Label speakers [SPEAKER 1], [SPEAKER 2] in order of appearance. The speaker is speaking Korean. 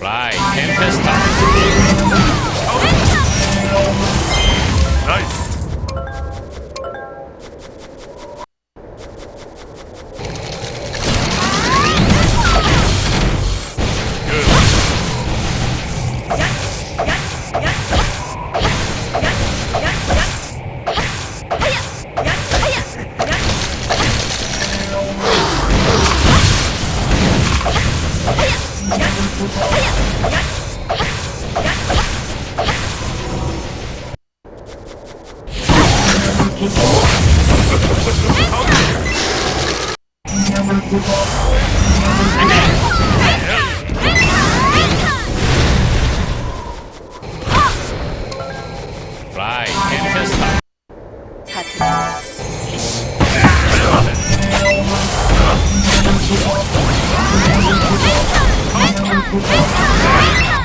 [SPEAKER 1] 来，天平星。 같은 펜타! 아, 펜타!